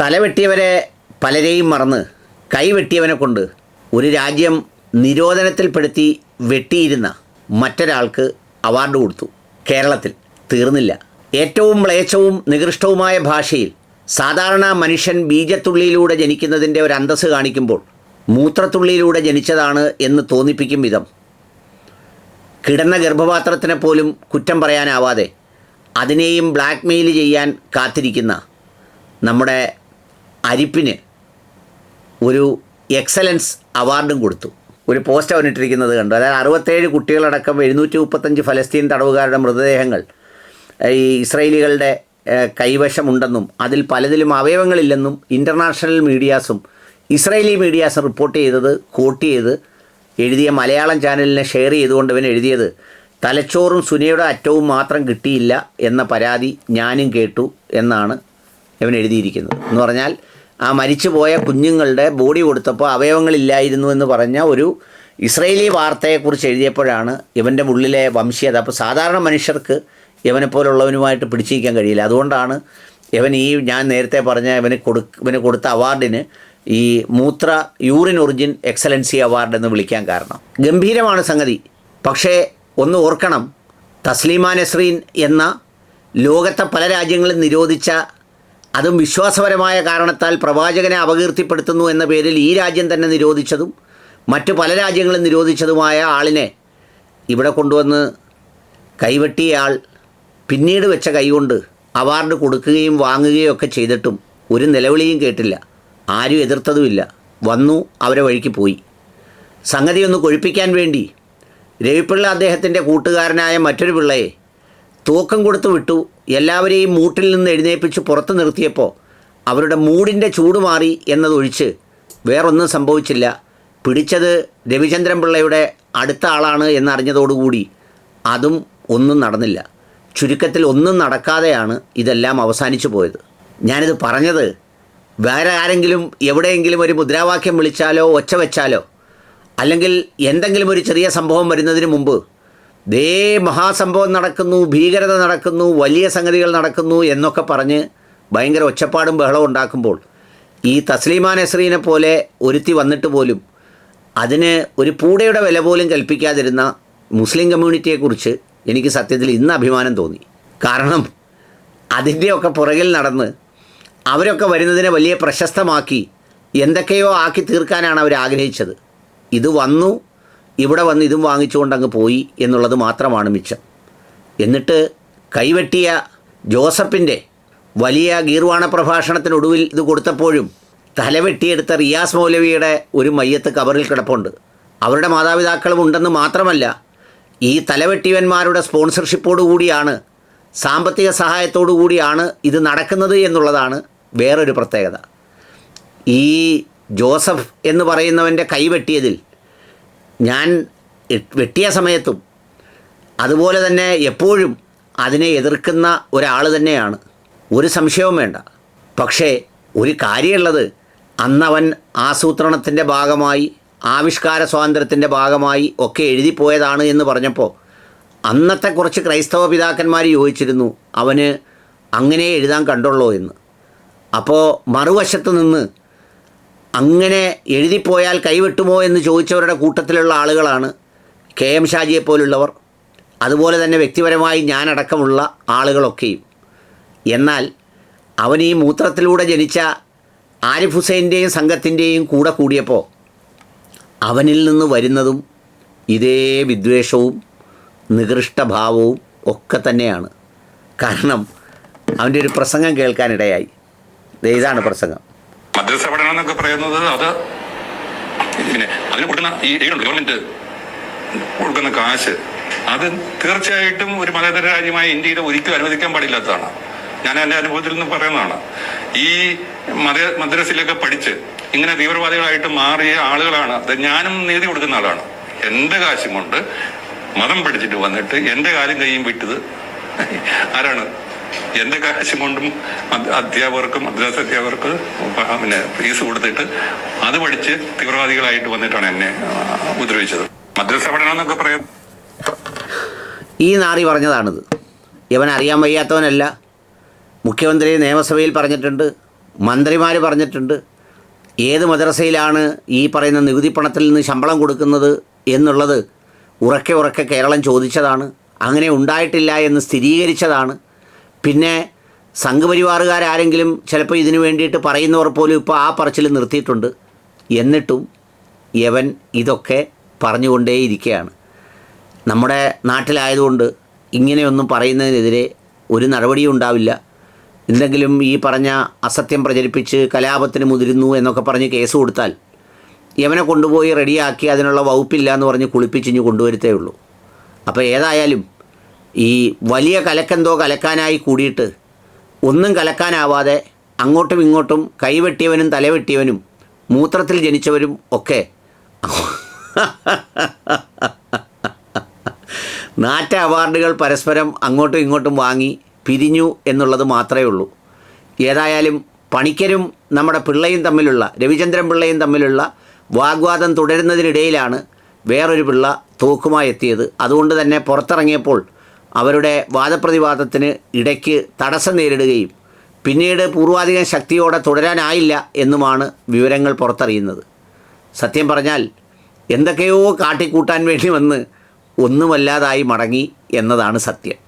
തലവെട്ടിയവരെ പലരെയും മറന്ന് കൈവെട്ടിയവനെ കൊണ്ട് ഒരു രാജ്യം നിരോധനത്തിൽപ്പെടുത്തി വെട്ടിയിരുന്ന മറ്റൊരാൾക്ക് അവാർഡ് കൊടുത്തു. കേരളത്തിൽ തീർന്നില്ല. ഏറ്റവും മ്ലേച്ഛവും നികൃഷ്ടവുമായ ഭാഷയിൽ സാധാരണ മനുഷ്യൻ ബീജത്തുള്ളിയിലൂടെ ജനിക്കുന്നതിന്റെ ഒരു അന്തസ്സ് കാണിക്കുമ്പോൾ മൂത്രത്തുള്ളിയിലൂടെ ജനിച്ചതാണ് എന്ന് തോന്നിപ്പിക്കും വിധം. കിടന്ന ഗർഭപാത്രത്തിനെ പോലും കുറ്റം പറയാനാവാതെ അതിനെയും ബ്ലാക്ക്മെയിൽ ചെയ്യാൻ കാത്തിരിക്കുന്ന നമ്മുടെ അരിപ്പിന് ഒരു എക്സലൻസ് അവാർഡും കൊടുത്തു. ഒരു പോസ്റ്റ് അവനിട്ടിരിക്കുന്നത് കണ്ടു. അതായത് അറുപത്തേഴ് കുട്ടികളടക്കം എഴുന്നൂറ്റി മുപ്പത്തഞ്ച് ഫലസ്തീൻ തടവുകാരുടെ മൃതദേഹങ്ങൾ ഈ ഇസ്രയേലികളുടെ കൈവശമുണ്ടെന്നും അതിൽ പലതിലും അവയവങ്ങളില്ലെന്നും ഇന്റർനാഷണൽ മീഡിയാസും ഇസ്രയേലി മീഡിയാസും റിപ്പോർട്ട് ചെയ്തത് കോട്ട് ചെയ്ത് എഴുതിയ മലയാളം ചാനലിനെ ഷെയർ ചെയ്തുകൊണ്ട് ഇവൻ എഴുതിയത് തലച്ചോറും സുനയുടെ അറ്റവും മാത്രം കിട്ടിയില്ല എന്ന പരാതി ഞാനും കേട്ടു എന്നാണ് ഇവൻ എഴുതിയിരിക്കുന്നത്. എന്ന് പറഞ്ഞാൽ ആ മരിച്ചുപോയ കുഞ്ഞുങ്ങളുടെ ബോഡി കൊടുത്തപ്പോൾ അവയവങ്ങളില്ലായിരുന്നു എന്ന് പറഞ്ഞ ഒരു ഇസ്രയേലി വാർത്തയെക്കുറിച്ച് എഴുതിയപ്പോഴാണ് ഇവന്റെ ഉള്ളിലെ വംശീയത. അപ്പോൾ സാധാരണ മനുഷ്യർക്ക് ഇവനെ പോലുള്ളവനുമായിട്ട് പിടിച്ചിരിക്കാൻ കഴിയില്ല. അതുകൊണ്ടാണ് ഇവൻ ഈ ഞാൻ നേരത്തെ പറഞ്ഞ ഇവന് കൊടു ഇവന് കൊടുത്ത അവാർഡിന് ഈ മൂത്ര യൂറിൻ ഒറിജിൻ എക്സലൻസി അവാർഡ് എന്ന് വിളിക്കാൻ കാരണം. ഗംഭീരമാണ് സംഗതി. പക്ഷേ ഒന്ന് ഓർക്കണം. തസ്ലീമാ നസ്രീൻ എന്ന ലോകത്തെ പല രാജ്യങ്ങളും നിരോധിച്ച അതും വിശ്വാസപരമായ കാരണത്താൽ പ്രവാചകനെ അപകീർത്തിപ്പെടുത്തുന്നു എന്ന പേരിൽ ഈ രാജ്യം തന്നെ നിരോധിച്ചതും മറ്റു പല രാജ്യങ്ങളും നിരോധിച്ചതുമായ ആളിനെ ഇവിടെ കൊണ്ടുവന്ന് കൈവെട്ടിയ ആൾ പിന്നീട് വെച്ച കൈകൊണ്ട് അവാർഡ് കൊടുക്കുകയും വാങ്ങുകയും ഒക്കെ ചെയ്തിട്ടും ഒരു നിലവിളിയും കേട്ടില്ല. ആരും എതിർത്തതുമില്ല. വന്നു അവരെ വഴിക്ക് പോയി. സംഗതി ഒന്ന് കൊഴിപ്പിക്കാൻ വേണ്ടി രവിപ്പിള്ള അദ്ദേഹത്തിന്റെ കൂട്ടുകാരനായ മറ്റൊരു പിള്ളയെ തൂക്കം കൊടുത്തു വിട്ടു. എല്ലാവരെയും മൂട്ടിൽ നിന്ന് എഴുന്നേൽപ്പിച്ച് പുറത്തു നിർത്തിയപ്പോൾ അവരുടെ മൂടിന്റെ ചൂട് മാറി എന്നതൊഴിച്ച് വേറൊന്നും സംഭവിച്ചില്ല. പിടിച്ചത് രവിചന്ദ്രൻ പിള്ളയുടെ അടുത്ത ആളാണ് എന്നറിഞ്ഞതോടുകൂടി അതും ഒന്നും നടന്നില്ല. ചുരുക്കത്തിൽ ഒന്നും നടക്കാതെയാണ് ഇതെല്ലാം അവസാനിച്ചു പോയത്. ഞാനിത് പറഞ്ഞത് വേറെ ആരെങ്കിലും എവിടെയെങ്കിലും ഒരു മുദ്രാവാക്യം വിളിച്ചാലോ ഒച്ച വെച്ചാലോ അല്ലെങ്കിൽ എന്തെങ്കിലും ഒരു ചെറിയ സംഭവം വരുന്നതിന് മുമ്പ് ദേ മഹാസംഭവം നടക്കുന്നു ഭീകരത നടക്കുന്നു വലിയ സംഗതികൾ നടക്കുന്നു എന്നൊക്കെ പറഞ്ഞ് ഭയങ്കര ഒച്ചപ്പാടും ബഹളവും ഉണ്ടാക്കുമ്പോൾ ഈ തസ്ലീമാ നസ്രീനെ പോലെ ഒരുത്തി വന്നിട്ട് പോലും അതിന് ഒരു പൂടയുടെ വില പോലും കൽപ്പിക്കാതിരുന്ന മുസ്ലിം കമ്മ്യൂണിറ്റിയെക്കുറിച്ച് എനിക്ക് സത്യത്തിൽ ഇന്ന് അഭിമാനം തോന്നി. കാരണം അതിന്റെയൊക്കെ പുറകിൽ നടന്ന് അവരൊക്കെ വരുന്നതിനെ വലിയ പ്രശസ്തമാക്കി എന്തൊക്കെയോ ആക്കി തീർക്കാനാണ് അവർ ആഗ്രഹിച്ചത് ഇത് വന്നു ഇവിടെ വന്ന് ഇതും വാങ്ങിച്ചുകൊണ്ട് അങ്ങ് പോയി എന്നുള്ളത് മാത്രമാണ് മിച്ചം. എന്നിട്ട് കൈവെട്ടിയ ജോസഫിന്റെ വലിയ ഗീർവാണ പ്രഭാഷണത്തിനൊടുവിൽ ഇത് കൊടുത്തപ്പോഴും തലവെട്ടിയെടുത്ത റിയാസ് മൗലവിയുടെ ഒരു മയ്യത്ത് കബറിൽ കിടപ്പുണ്ട്. അവരുടെ മാതാപിതാക്കളും ഉണ്ടെന്ന് മാത്രമല്ല ഈ തലവെട്ടിയവന്മാരുടെ സ്പോൺസർഷിപ്പോടു കൂടിയാണ് സാമ്പത്തിക സഹായത്തോടു കൂടിയാണ് ഇത് നടക്കുന്നത് എന്നുള്ളതാണ് വേറൊരു പ്രത്യേകത. ഈ ജോസഫ് എന്ന് പറയുന്നവന്റെ കൈ വെട്ടിയതിൽ ഞാൻ വെട്ടിയ സമയത്തും അതുപോലെ തന്നെ എപ്പോഴും അതിനെ എതിർക്കുന്ന ഒരാൾ തന്നെയാണ്. ഒരു സംശയവും വേണ്ട. പക്ഷേ ഒരു കാര്യമുള്ളത് അന്നവൻ ആസൂത്രണത്തിന്റെ ഭാഗമായി ആവിഷ്കാര സ്വാതന്ത്ര്യത്തിന്റെ ഭാഗമായി ഒക്കെ എഴുതിപ്പോയതാണ് എന്ന് പറഞ്ഞപ്പോൾ അന്നത്തെ കുറച്ച് ക്രൈസ്തവ പിതാക്കന്മാർ യോജിച്ചിരുന്നു അവന് അങ്ങനെ എഴുതാൻ കണ്ടുള്ളൂ? എന്ന്. അപ്പോൾ മറുവശത്ത് നിന്ന് അങ്ങനെ എഴുതിപ്പോയാൽ കൈവെട്ടുമോ എന്ന് ചോദിച്ചവരുടെ കൂട്ടത്തിലുള്ള ആളുകളാണ് കെ എം ഷാജിയെ പോലുള്ളവർ. അതുപോലെ തന്നെ വ്യക്തിപരമായി ഞാനടക്കമുള്ള ആളുകളൊക്കെയും. എന്നാൽ അവൻ ഈ മൂത്രത്തിലൂടെ ജനിച്ച ആരിഫ് ഹുസൈന്റെയും സംഘത്തിന്റെയും കൂടെ കൂടിയപ്പോൾ അവനിൽ നിന്ന് വരുന്നതും ഇതേ വിദ്വേഷവും നികൃഷ്ടഭാവവും ഒക്കെ തന്നെയാണ്. കാരണം അവന്റെ ഒരു പ്രസംഗം കേൾക്കാനിടയായി. ഇതാണ് പ്രസംഗം. മദ്രസ എന്നൊക്കെ പറയുന്നത് അത് പിന്നെ അതിന് കൊടുക്കുന്ന ഈ ഈടുണ്ട് ഗവൺമെന്റ് കൊടുക്കുന്ന കാശ്. അത് തീർച്ചയായിട്ടും ഒരു മതേതര രാജ്യമായ ഇന്ത്യയിൽ ഒരിക്കലും അനുവദിക്കാൻ പാടില്ലാത്തതാണ്. ഞാൻ എന്റെ അനുഭവത്തിൽ നിന്ന് പറയുന്നതാണ്. ഈ മത മദ്രസിലൊക്കെ പഠിച്ച് ഇങ്ങനെ തീവ്രവാദികളായിട്ട് മാറിയ ആളുകളാണ്. അത് ഞാനും നീതി കൊടുക്കുന്ന ആളാണ്. എന്റെ കാശും കൊണ്ട് മതം പഠിച്ചിട്ട് വന്നിട്ട് എന്റെ കാലും കൈയും വിട്ടത് ആരാണ്? എന്റെ കാശും കൊണ്ടും അധ്യ- അധ്യാപകർക്കും മദ്രാസ് അധ്യാപകർക്ക് പിന്നെ ഫീസ് കൊടുത്തിട്ട് അത് പഠിച്ച് തീവ്രവാദികളായിട്ട് വന്നിട്ടാണ് എന്നെ ഉപദ്രവിച്ചത്. മദ്രസ പഠനം എന്നൊക്കെ പറയാം. ഈ നാറി പറഞ്ഞതാണിത്. ഇവൻ അറിയാൻ വയ്യാത്തവനല്ല. മുഖ്യമന്ത്രി നിയമസഭയിൽ പറഞ്ഞിട്ടുണ്ട് മന്ത്രിമാർ പറഞ്ഞിട്ടുണ്ട് ഏത് മദ്രസയിലാണ് ഈ പറയുന്ന നികുതി പണത്തിൽ നിന്ന് ശമ്പളം കൊടുക്കുന്നത് എന്നുള്ളത് ഉറക്കെ ഉറക്കെ കേരളം ചോദിച്ചതാണ്. അങ്ങനെ ഉണ്ടായിട്ടില്ല എന്ന് സ്ഥിരീകരിച്ചതാണ്. പിന്നെ സംഘപരിവാറുകാരാരെങ്കിലും ചിലപ്പോൾ ഇതിനു വേണ്ടിയിട്ട് പറയുന്നവർ പോലും ഇപ്പോൾ ആ പറച്ചിൽ നിർത്തിയിട്ടുണ്ട്. എന്നിട്ടും യവൻ ഇതൊക്കെ പറഞ്ഞുകൊണ്ടേയിരിക്കുകയാണ്. നമ്മുടെ നാട്ടിലായതുകൊണ്ട് ഇങ്ങനെയൊന്നും പറയുന്നതിനെതിരെ ഒരു നടപടിയും ഉണ്ടാവില്ല. എന്തെങ്കിലും ഈ പറഞ്ഞ അസത്യം പ്രചരിപ്പിച്ച് കലാപത്തിന് മുതിരുന്നു എന്നൊക്കെ പറഞ്ഞ് കേസ് കൊടുത്താൽ യവനെ കൊണ്ടുപോയി റെഡിയാക്കി അതിനുള്ള വകുപ്പില്ല എന്ന് പറഞ്ഞ് കുളിപ്പിച്ചിഞ്ഞ് കൊണ്ടുവരുത്തേ ഉള്ളൂ. അപ്പോൾ ഏതായാലും ഈ വലിയ കലക്കെന്തോ കലക്കാനായി കൂടിയിട്ട് ഒന്നും കലക്കാനാവാതെ അങ്ങോട്ടും ഇങ്ങോട്ടും കൈവെട്ടിയവനും തലവെട്ടിയവനും മൂത്രത്തിൽ ജനിച്ചവരും ഒക്കെ നാറ്റ അവാർഡുകൾ പരസ്പരം അങ്ങോട്ടും ഇങ്ങോട്ടും വാങ്ങി പിരിഞ്ഞു എന്നുള്ളത് മാത്രമേ ഉള്ളൂ. ഏതായാലും പണിക്കരും നമ്മുടെ പിള്ളയും തമ്മിലുള്ള രവിചന്ദ്രൻ പിള്ളയും തമ്മിലുള്ള വാഗ്വാദം തുടരുന്നതിനിടയിലാണ് വേറൊരു പിള്ള തോക്കുമായി എത്തിയത്. അതുകൊണ്ട് തന്നെ പുറത്തിറങ്ങിയപ്പോൾ അവരുടെ വാദപ്രതിവാദത്തിന് ഇടയ്ക്ക് തടസ്സം നേരിടുകയും പിന്നീട് പൂർവാധികം ശക്തിയോടെ തുടരാനായില്ല എന്നുമാണ് വിവരങ്ങൾ പുറത്തറിയുന്നത്. സത്യം പറഞ്ഞാൽ എന്തൊക്കെയോ കാട്ടിക്കൂട്ടാൻ വേണ്ടി വന്ന് ഒന്നുമല്ലാതായി മടങ്ങി എന്നതാണ് സത്യം.